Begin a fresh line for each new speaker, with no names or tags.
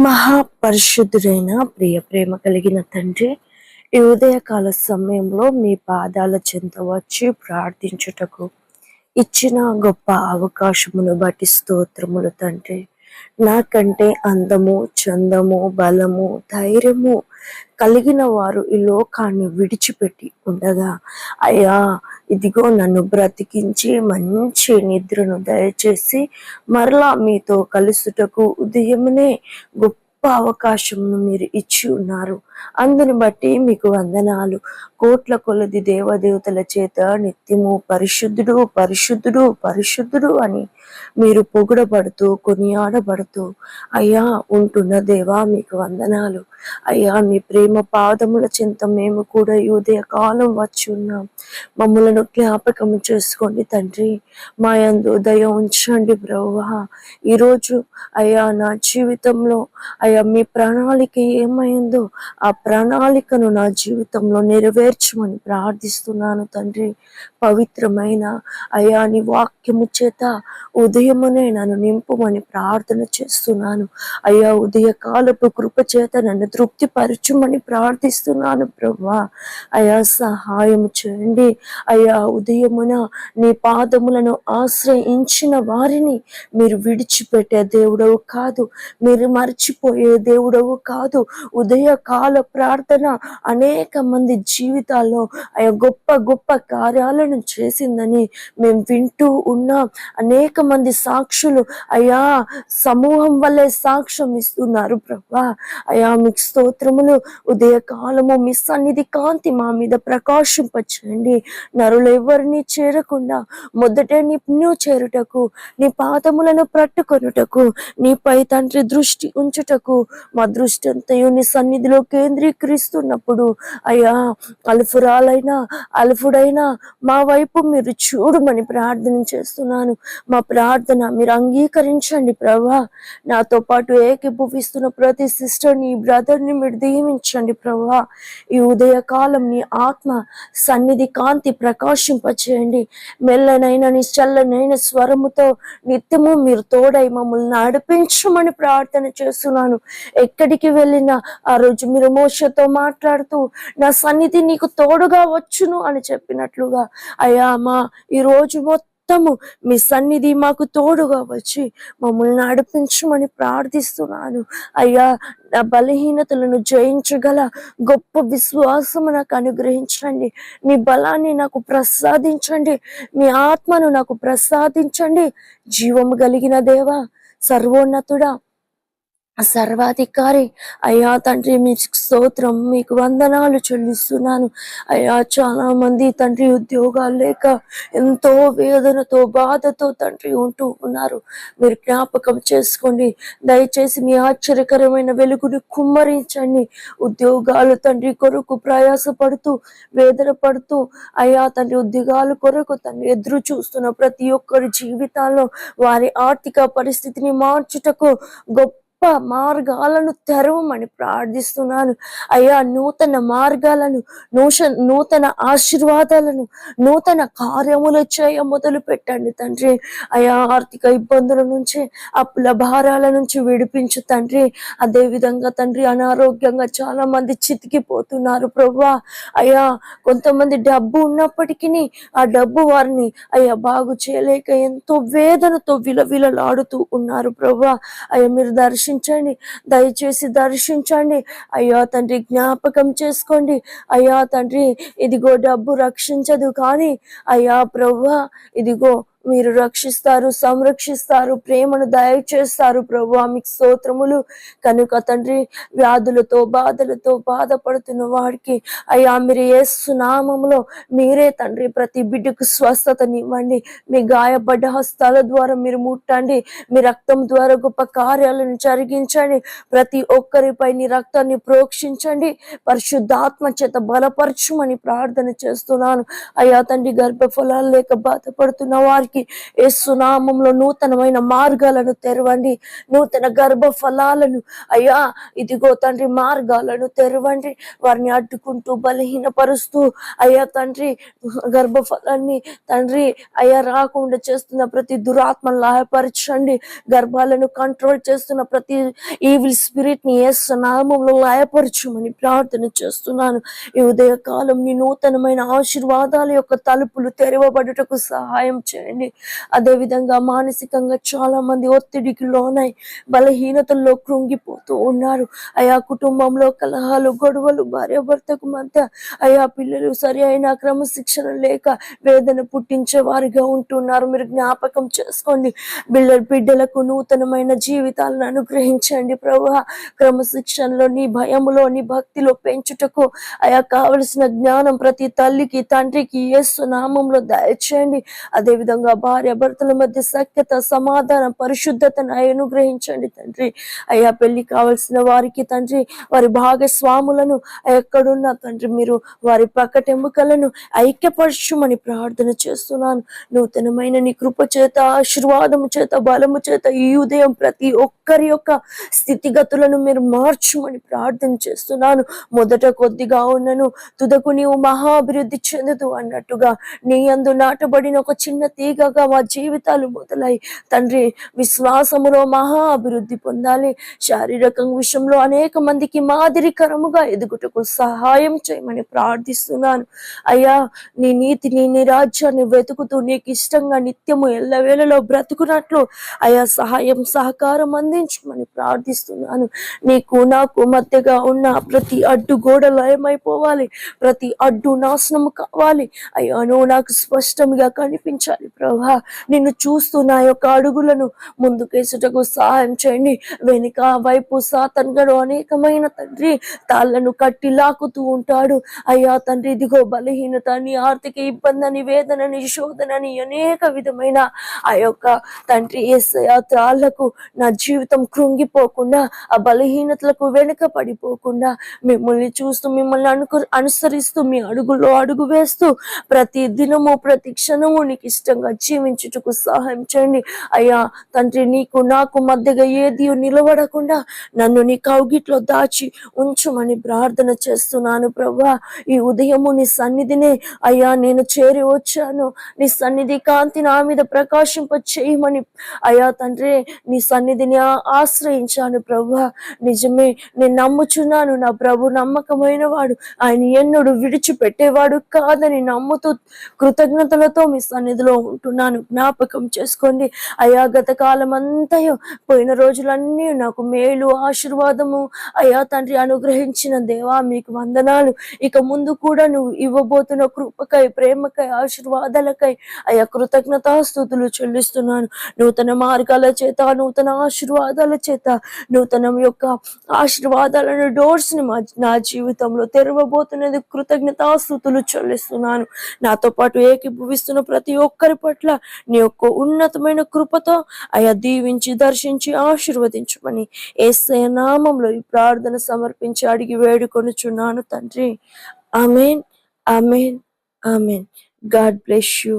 మహాపరిశుద్ధుడైన ప్రియ ప్రేమ కలిగిన తండ్రి ఈ ఉదయకాల సమయంలో మీ పాదాల చెంత వచ్చి ప్రార్థించుటకు ఇచ్చిన గొప్ప అవకాశమును బట్టి స్తోత్రములు తండ్రి. నాకంటే అందము చందము బలము ధైర్యము కలిగిన వారు ఈ లోకాన్ని విడిచిపెట్టి ఉండగా అయ్యా ఇదిగో నన్ను బ్రతికించి మంచి నిద్రను దయచేసి మరలా మీతో కలుసుటకు ఉదయమునే గొప్ప అవకాశమును మీరు ఇచ్చి ఉన్నారు. అందుని బట్టి మీకు వందనాలు. కోట్ల కొలది దేవదేవతల చేత నిత్యము పరిశుద్ధుడు పరిశుద్ధుడు పరిశుద్ధుడు అని మీరు పొగుడబడుతూ కొనియాడబడుతూ అయ్యా ఉంటున్న దేవా మీకు వందనాలు. అయ్యా మీ ప్రేమ పాదముల చింత మేము కూడా ఉదయ కాలం వచ్చి ఉన్నాం. మమ్మలను జ్ఞాపకం చేసుకోండి తండ్రి. మా యందు దయ ఉంచండి బ్రవ్వా ఈరోజు అయ్యా నా జీవితంలో అయ్యా మీ ప్రణాళిక ఏమైందో ఆ ప్రణాళికను నా జీవితంలో నెరవేర్చమని ప్రార్థిస్తున్నాను తండ్రి. పవిత్రమైన అయ్యా నీ వాక్యము చేత ఉదయమునే నన్ను నింపుమని ప్రార్థన చేస్తున్నాను. అయ్యా ఉదయకాలపు కృప చేత నన్ను తృప్తిపరచుమని ప్రార్థిస్తున్నాను బ్రహ్మా అయ్యా సహాయం చేయండి. అయ్యా ఉదయమున నీ పాదములను ఆశ్రయించిన వారిని మీరు విడిచిపెట్టే దేవుడవు కాదు. మీరు మర్చిపోయి దేవుడవు కాదు. ఉదయ కాల ప్రార్థన అనేక మంది జీవితాల్లో ఆయా గొప్ప గొప్ప కార్యాలను చేసిందని మేము వింటూ ఉన్నాం. అనేక మంది సాక్షులు అయ్యా సమూహం వల్లే సాక్ష్యం ఇస్తున్నారు ప్రభా. అయ్యా మీకు స్తోత్రములు. ఉదయ కాలము మీ సన్నిధి కాంతి మా మీద ప్రకాశింపచేయండి. నరులు ఎవరిని చేరకుండా మొదట నిన్ను చేరుటకు నీ పాదములను పట్టుకొనుటకు నీపై తండ్రి దృష్టి ఉంచుటకు మా దృష్టి అంతయు నీ సన్నిధిలో కేంద్రీకరిస్తున్నప్పుడు అయ్యా అల్ఫురాలైనా అల్ఫుడైనా మా వైపు మీరు చూడమని ప్రార్థన చేస్తున్నాను. మా ప్రార్థన మీరు అంగీకరించండి ప్రభా. నాతో పాటు ఏకీభవిస్తున్న ప్రతి సిస్టర్ని బ్రదర్ని మీరు దీవించండి ప్రభా. ఈ ఉదయ కాలం నీ ఆత్మ సన్నిధి కాంతి ప్రకాశింపచేయండి. మెల్లనైన నిశ్చల్లనైన చల్లనైన స్వరముతో నిత్యము మీరు తోడై మమ్మల్ని నడిపించమని ప్రార్థన చేస్తున్నాను. ఎక్కడికి వెళ్ళినా ఆ రోజు మీరు మోసతో మాట్లాడుతూ నా సన్నిధి నీకు తోడుగా వచ్చును అని చెప్పినట్లుగా అయ్యా మా ఈరోజు మొత్తము మీ సన్నిధి మాకు తోడుగా వచ్చి మమ్మల్ని నడిపించమని ప్రార్థిస్తున్నాను. అయ్యా నా బలహీనతలను జయించగల గొప్ప విశ్వాసము నాకు అనుగ్రహించండి. మీ బలాన్ని నాకు ప్రసాదించండి. మీ ఆత్మను నాకు ప్రసాదించండి. జీవము కలిగిన దేవా సర్వోన్నతుడా సర్వాధికారి. అయ్యా తండ్రి మీకు స్తోత్రం మీకు వందనాలు చెల్లిస్తున్నాను. అయ్యా చాలా మంది తండ్రి ఉద్యోగాలు లేక ఎంతో వేదనతో బాధతో తండ్రి ఉంటూ ఉన్నారు. మీరు జ్ఞాపకం చేసుకోండి. దయచేసి మీ ఆశ్చర్యకరమైన వెలుగుని కుమ్మరించండి. ఉద్యోగాలు తండ్రి కొరకు ప్రయాసపడుతూ వేదన పడుతూ అయ్యా తండ్రి ఉద్యోగాలు కొరకు తండ్రి ఎదురు చూస్తున్న ప్రతి ఒక్కరి జీవితాల్లో వారి ఆర్థిక పరిస్థితిని మార్చుటకు గొప్ప గొప్ప మార్గాలను తెరవమని ప్రార్థిస్తున్నాను. అయ్యా నూతన మార్గాలను నూష నూతన ఆశీర్వాదాలను నూతన కార్యములు చేయ మొదలు పెట్టండి తండ్రి. అయా ఆర్థిక ఇబ్బందుల నుంచి అప్పుల భారాల నుంచి విడిపించు తండ్రి. అదే విధంగా తండ్రి అనారోగ్యంగా చాలా మంది చితికిపోతున్నారు ప్రభా. అయ్యా కొంతమంది డబ్బు ఉన్నప్పటికీ ఆ డబ్బు వారిని అయ్యా బాగు చేయలేక ఎంతో వేదనతో విలవిలలాడుతూ ఉన్నారు ప్రభా. అయ్యా మీరు దర్శించండి. దయచేసి దర్శించండి. అయ్యా తండ్రి జ్ఞాపకం చేసుకోండి. అయ్యా తండ్రి ఇదిగో డబ్బు రక్షించదు కానీ అయ్యా ప్రభా ఇదిగో మీరు రక్షిస్తారు సంరక్షిస్తారు ప్రేమను దయచేస్తారు. ప్రభు మీకు స్తోత్రములు. కనుక తండ్రి వ్యాధులతో బాధలతో బాధపడుతున్న వాడికి అయ్యా మీరు ఏసునామములో మీరే తండ్రి ప్రతి బిడ్డకు స్వస్థతనివ్వండి. మీ గాయపడ్డ హస్తాల ద్వారా మీరు ముట్టండి. మీ రక్తం ద్వారా గొప్ప కార్యాలను జరిగించండి. ప్రతి ఒక్కరిపై నీ రక్తాన్ని ప్రోక్షించండి. పరిశుద్ధాత్మ చేత బలపరచుమని ప్రార్థన చేస్తున్నాను. అయ్యా తండ్రి గర్భఫలాలు లేక బాధపడుతున్న వారికి వారికి యేసునామంలో నూతనమైన మార్గాలను తెరవండి. నూతన గర్భ ఫలాలను అయ్యా ఇదిగో తండ్రి మార్గాలను తెరవండి. వారిని అడ్డుకుంటూ బలహీనపరుస్తూ అయ్యా తండ్రి గర్భఫలాన్ని తండ్రి అయ్యా రాకుండా చేస్తున్న ప్రతి దురాత్మను లాయపరచండి. గర్భాలను కంట్రోల్ చేస్తున్న ప్రతి ఈవిల్ స్పిరిట్ని యేసు నామంలో ప్రార్థన చేస్తున్నాను. ఈ ఉదయకాలం నీ నూతనమైన ఆశీర్వాదాల యొక్క తలుపులు తెరవబడుటకు సహాయం చేయండి. అదే విధంగా మానసికంగా చాలా మంది ఒత్తిడికి లోనై బలహీనతల్లో కృంగిపోతూ ఉన్నారు. అయా కుటుంబంలో కలహాలు గొడవలు భార్య భర్తకు మధ్య అయా పిల్లలు సరి అయిన క్రమశిక్షణ లేక వేదన పుట్టించే వారిగా ఉంటున్నారు. మీరు జ్ఞాపకం చేసుకోండి. బిడ్డ బిడ్డలకు నూతనమైన జీవితాలను అనుగ్రహించండి ప్రభు. క్రమశిక్షణలో నీ భయములో నీ భక్తిలో పెంచుటకు అయా కావలసిన జ్ఞానం ప్రతి తల్లికి తండ్రికి ఏసు నామంలో దయచేయండి. అదే విధంగా భార్య భర్తల మధ్య సఖ్యత సమాధానం పరిశుద్ధతను అనుగ్రహించండి తండ్రి. అయ్యా పెళ్ళి కావలసిన వారికి తండ్రి వారి భాగస్వాములను ఎక్కడున్నా తండ్రి మీరు వారి ప్రకటెముకలను ఐక్యపరచుమని ప్రార్థన చేస్తున్నాను. నూతనమైన నీ కృప చేత ఆశీర్వాదము చేత బలము చేత ఈ ఉదయం ప్రతి ఒక్కరి యొక్క స్థితిగతులను మీరు మార్చుమని ప్రార్థన చేస్తున్నాను. మొదట కొద్దిగా ఉన్నను తుదకు నీవు మహా అభివృద్ధి చెందుతూ అన్నట్టుగా నీ అందు నాటబడిన ఒక చిన్న తీగ తీగగా మా జీవితాలు మొదలై. తండ్రి విశ్వాసములో మహా అభివృద్ధి పొందాలి. శారీరక విషయంలో అనేక మందికి మాదిరికరముగా ఎదుగుటకు సహాయం చేయమని ప్రార్థిస్తున్నాను. అయ్యా నీ నీతిని నీ రాజ్యాన్ని వెతుకుతూ నీకు ఇష్టంగా నిత్యము ఎల్లవేళలో బ్రతుకున్నట్లు అయా సహాయం సహకారం అందించమని ప్రార్థిస్తున్నాను. నీకు నాకు మధ్యగా ఉన్న ప్రతి అడ్డు గోడ లయమైపోవాలి. ప్రతి అడ్డు నాశనం కావాలి. అయ్యా నువ్వు నాకు స్పష్టంగా కనిపించాలి ప్రభా నిన్ను చూస్తూ నా యొక్క అడుగులను ముందుకేసుటకు సహాయం చేయండి. వెనుక వైపు సాతన్గడు అనేకమైన తండ్రి తాళ్ళను కట్టి లాకుతూ ఉంటాడు. అయ్యా తండ్రి ఇదిగో బలహీనత అని ఆర్థిక అని వేదనని శోధనని అనేక విధమైన ఆ యొక్క తండ్రి ఏసయ త్రాళ్ళకు నా జీవితం కృంగిపోకుండా ఆ బలహీనతలకు వెనుక పడిపోకుండా మిమ్మల్ని చూస్తూ మిమ్మల్ని అనుకు అనుసరిస్తూ మీ అడుగులో అడుగు వేస్తూ ప్రతి దినము ప్రతి క్షణము నీకు ఇష్టంగా జీవించుటకు సహాయం చేయండి అయ్యా తండ్రి నీకు నాకు మధ్యగా ఏది నిలబడకుండా నన్ను నీ కౌగిట్లో దాచి ఉంచుమని ప్రార్థన చేస్తున్నాను ప్రభా. ఈ ఉదయము నీ సన్నిధినే అయ్యా నేను చేరి వచ్చాను. నీ సన్నిధి కాంతి నా మీద ప్రకాశింప చేయమని అయ్యా తండ్రి నీ సన్నిధిని ఆశ్రయించాను ప్రభా. నిజమే నేను నమ్ముచున్నాను. నా ప్రభు నమ్మకమైన వాడు. ఆయన ఎన్నడూ విడిచిపెట్టేవాడు కాదని నమ్ముతూ కృతజ్ఞతలతో మీ సన్నిధిలో ఉంటున్నాను. జ్ఞాపకం చేసుకోండి. అయా గత కాలం అంతయో పోయిన రోజులన్నీ నాకు మేలు ఆశీర్వాదము అయా తండ్రి అనుగ్రహించిన దేవా మీకు వందనాలు. ఇక ముందు కూడా నువ్వు ఇవ్వబోతున్న కృపకై ప్రేమకై ఆశీర్వాదాలకై అయా కృతజ్ఞతాస్థుతులు చెల్లిస్తున్నాను. నూతన మార్గాల చేత నూతన ఆశీర్వాదాల చేత నూతనం యొక్క ఆశీర్వాదాలను డోర్స్ని మా- నా జీవితంలో తెరవబోతున్నది కృతజ్ఞతాస్థుతులు చెల్లిస్తున్నాను. నాతో పాటు ఏకీభవిస్తున్న ప్రతి ఒక్కరి పట్ల నీ యొక్క ఉన్నతమైన కృపతో అయా దీవించి దర్శించి ఆశీర్వదించమని ఏసయ నామంలో ఈ ప్రార్థన సమర్పించి అడిగి వేడుకొనుచున్నాను తండ్రి. Amen amen amen. God bless you.